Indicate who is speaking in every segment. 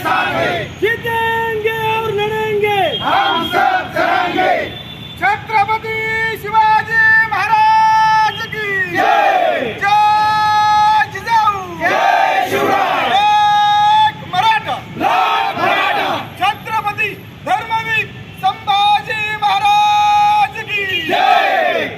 Speaker 1: साथ हैं।
Speaker 2: जीतेंगे और लड़ेंगे।
Speaker 1: हम सब चलांगे
Speaker 2: छत्रपति शिवाजी महाराज की।
Speaker 1: जय।
Speaker 2: जय जिजाऊ।
Speaker 1: जय शिवराय।
Speaker 2: एक मराठा।
Speaker 1: लाख मराठा।
Speaker 2: छत्रपति धर्मवीर संभाजी महाराज की।
Speaker 1: जय।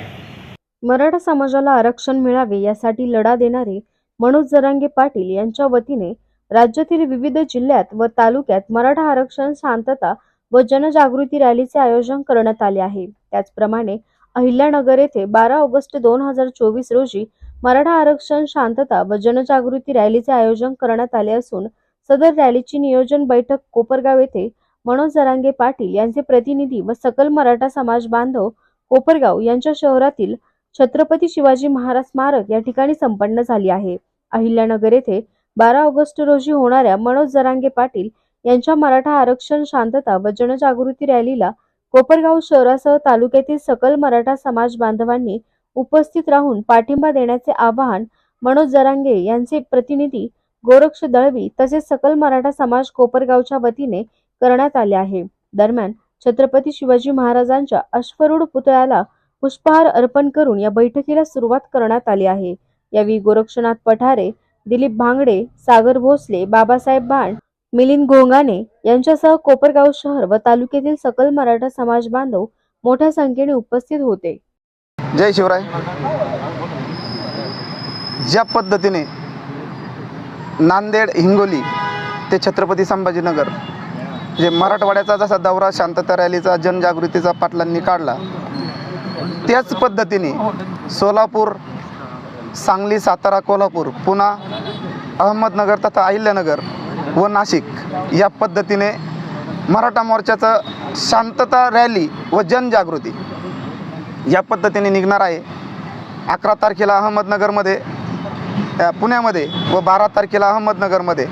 Speaker 3: मराठा समाजाला आरक्षण मिळावे यासाठी लढा देणारे मनोज जरांगे पाटील यांच्या वतीने राज्यातील विविध जिल्ह्यात व तालुक्यात मराठा आरक्षण शांतता व जनजागृती रॅलीचे आयोजन करण्यात आले आहे. त्याचप्रमाणे अहिल्यानगर येथे बारा ऑगस्ट दोन हजार चोवीस रोजी मराठा आरक्षण शांतता व जनजागृती रॅलीचे आयोजन करण्यात आले असून सदर रॅलीची नियोजन बैठक कोपरगाव येथे मनोज जरांगे पाटील यांचे प्रतिनिधी व सकल मराठा समाज बांधव कोपरगाव यांच्या शहरातील छत्रपती शिवाजी महाराज स्मारक या ठिकाणी संपन्न झाली आहे. अहिल्यानगर येथे बारा ऑगस्ट रोजी होणाऱ्या मनोज जरांगे पाटील यांच्या मराठा आरक्षण शांतता व जनजागृती रॅलीला कोपरगाव शहरासह तालुक्यातील सकल मराठा समाज बांधवांनी उपस्थित राहून पाठिंबा देण्याचे आवाहन मनोज जरांगे यांचे प्रतिनिधी गोरक्ष दळवी तसेच सकल मराठा समाज कोपरगावच्या वतीने करण्यात आले आहे. दरम्यान छत्रपती शिवाजी महाराजांच्या अश्वरूढ पुतळ्याला पुष्पहार अर्पण करून या बैठकीला सुरुवात करण्यात आली आहे. यावेळी गोरक्षनाथ पठारे दिलीप भांगडे सागर भोसले बाबासाहेब भांड मिलिंद गोंगाने यांच्यासह कोपरगाव शहर व तालुक्यातील सकल मराठा समाज बांधव मोठ्या संख्येने उपस्थित होते.
Speaker 4: जय शिवराय. ज्या पद्धतीने नांदेड हिंगोली ते छत्रपती संभाजीनगर जे मराठवाड्याचा जसा दौरा शांतता रॅलीचा जनजागृतीचा पाटलांनी काढला त्याच पद्धतीने सोलापूर सांगली सातारा कोल्हापूर पुन्हा अहमदनगर तथा अहिल्यानगर व नाशिक या पद्धतीने मराठा मोर्चाचं शांतता रॅली व जनजागृती या पद्धतीने निघणार आहे. अकरा तारखेला अहमदनगरमध्ये पुण्यामध्ये व बारा तारखेला अहमदनगरमध्ये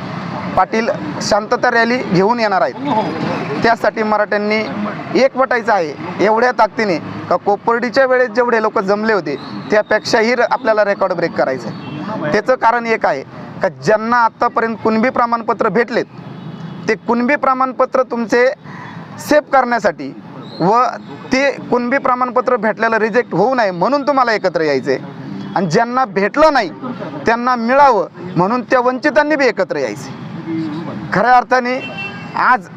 Speaker 4: पाटील शांतता रॅली घेऊन येणार आहेत. त्यासाठी मराठ्यांनी एकवटायचं आहे एवढ्या ताकदीने. का कोपर्डीच्या वेळेस जेवढे लोक जमले होते त्यापेक्षाही आपल्याला रेकॉर्ड ब्रेक करायचं आहे. त्याचं कारण एक आहे का ज्यांना आत्तापर्यंत कुणबी प्रमाणपत्र भेटलेत ते कुणबी प्रमाणपत्र तुमचे सेफ करण्यासाठी व ते कुणबी प्रमाणपत्र भेटल्याला रिजेक्ट होऊ नये म्हणून तुम्हाला एकत्र यायचे आणि ज्यांना भेटलं नाही त्यांना मिळावं म्हणून त्या वंचितांनी बी एकत्र यायचे खऱ्या अर्थाने आज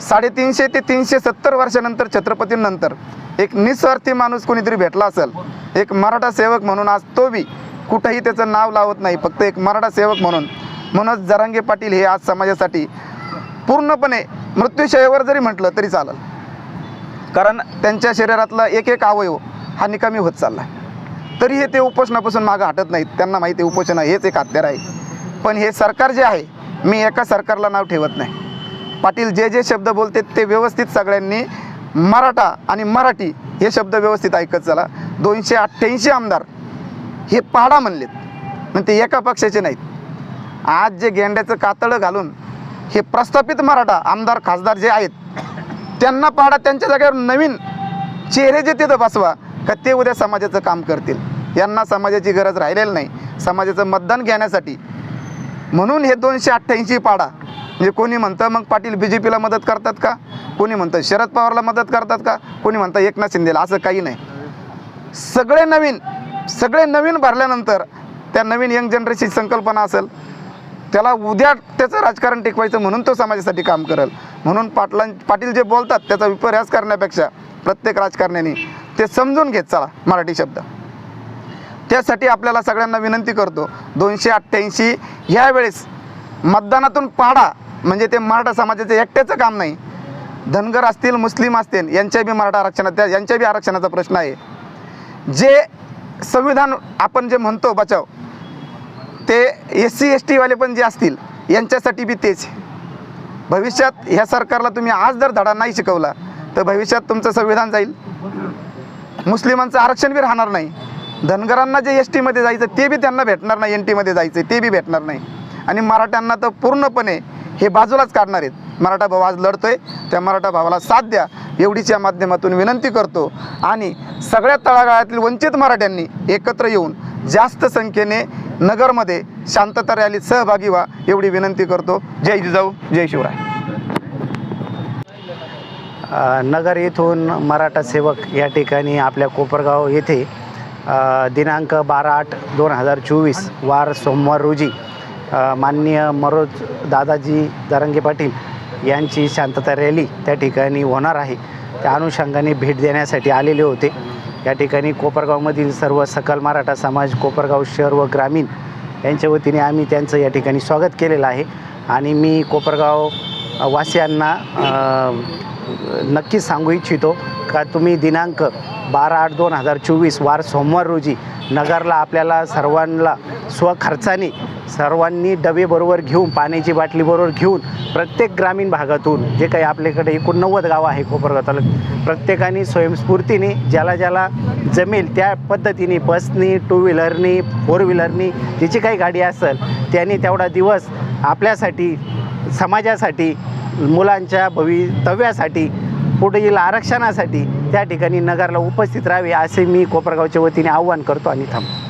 Speaker 4: साडेतीनशे ते तीनशे सत्तर वर्षानंतर छत्रपतींनंतर एक निस्वार्थी माणूस कोणीतरी भेटला असेल. एक मराठा सेवक म्हणून आज तो बी कुठंही त्याचं नाव लावत नाही फक्त एक मराठा सेवक म्हणून. म्हणूनच जरांगे पाटील हे आज समाजासाठी पूर्णपणे मृत्यूशयावर जरी म्हटलं तरी चालेल. कारण त्यांच्या शरीरातला एक एक अवयव हा निकामी होत चालला तरीही ते उपोषणापासून मागं हटत नाहीत. त्यांना माहिती आहे उपोषण हेच एक हत्यार आहे. पण हे सरकार जे आहे मी एका सरकारला नाव ठेवत नाही. पाटील जे जे शब्द बोलते ते व्यवस्थित सगळ्यांनी मराठा आणि मराठी हे शब्द व्यवस्थित ऐकत चला. दोनशे अठ्ठ्याऐंशी आमदार हे पाडा म्हणलेत. म्हणजे ते एका पक्षाचे नाहीत. आज जे गेंड्याचं कातडं घालून हे प्रस्थापित मराठा आमदार खासदार जे आहेत त्यांना पाडा त्यांच्या जागेवर नवीन चेहरे जे तिथं बसवा का ते उद्या समाजाचं काम करतील. यांना समाजाची गरज राहिलेली नाही. समाजाचं मतदान घेण्यासाठी. म्हणून हे दोनशे अठ्ठ्याऐंशी पाडा म्हणजे कोणी म्हणतं मग पाटील बी जे पीला मदत करतात का? कोणी म्हणतं शरद पवारला मदत करतात का? कोणी म्हणतं एकनाथ शिंदेला असं काही नाही. सगळे नवीन सगळे नवीन भरल्यानंतर त्या नवीन यंग जनरेशनची संकल्पना असेल. त्याला उद्या त्याचं राजकारण टिकवायचं म्हणून तो समाजासाठी काम करेल. म्हणून पाटलां पाटील जे बोलतात त्याचा विपर्यास करण्यापेक्षा प्रत्येक राजकारण्याने ते समजून घेत चला मराठी शब्द. त्यासाठी आपल्याला सगळ्यांना विनंती करतो दोनशे अठ्ठ्याऐंशी ह्या वेळेस मतदानातून पाडा म्हणजे ते मराठा समाजाचं एकट्याचं काम नाही. धनगर असतील मुस्लिम असतील यांच्या बी मराठा आरक्षणात त्या यांच्या बी आरक्षणाचा प्रश्न आहे. जे संविधान आपण जे म्हणतो बचाव ते एस सी एस टीवाले पण जे असतील यांच्यासाठी बी तेच भविष्यात ह्या सरकारला तुम्ही आज जर धडा नाही शिकवला तर भविष्यात तुमचं संविधान जाईल. मुस्लिमांचं आरक्षण बी राहणार नाही. धनगरांना जे एस टीमध्ये जायचं ते बी त्यांना भेटणार नाही एन टीमध्ये जायचं ते बी भेटणार नाही. आणि मराठ्यांना तर पूर्णपणे हे बाजूलाच काढणार आहेत. मराठा भाऊ आज लढतोय त्या मराठा भावाला साथ द्या एवढीच या माध्यमातून विनंती करतो. आणि सगळ्या तळागाळातील वंचित मराठ्यांनी एकत्र येऊन जास्त संख्येने नगरमध्ये शांतता रॅलीत सहभागी व्हा एवढी विनंती करतो. जय जिजाऊ जय शिवराय.
Speaker 5: नगर येथून मराठा सेवक या ठिकाणी आपल्या कोपरगाव येथे दिनांक बारा आठ दोन हजार चोवीस वार सोमवार रोजी माननीय मरोज दादाजी दरंगे पाटील यांची शांतता रॅली त्या ठिकाणी होणार आहे. त्या अनुषंगाने भेट देण्यासाठी आलेले होते. या ठिकाणी कोपरगावमधील सर्व सकल मराठा समाज कोपरगाव शहर व ग्रामीण यांच्या वतीने आम्ही त्यांचं या ठिकाणी स्वागत केलेलं आहे. आणि मी कोपरगाव वासियांना नक्कीच सांगू इच्छितो का तुम्ही दिनांक बारा आठ दोन हजार चोवीस वार सोमवार रोजी नगरला आपल्याला सर्वांना स्वखर्चाने सर्वांनी डबेबरोबर घेऊन पाण्याची बाटलीबरोबर घेऊन प्रत्येक ग्रामीण भागातून जे काही आपल्याकडे एकूण नव्वद गावं आहे कोपरगाव तालुक्यात प्रत्येकाने स्वयंस्फूर्तीने ज्याला ज्याला जमेल त्या पद्धतीने बसनी टू व्हीलरनी फोर व्हीलरनी जिची काही गाडी असेल त्यांनी तेवढा दिवस आपल्यासाठी समाजासाठी मुलांच्या भवितव्यासाठी पुढील आरक्षणासाठी त्या ठिकाणी नगरला उपस्थित राहावे असे मी कोपरगावच्या वतीने आव्हान करतो आणि थांबतो.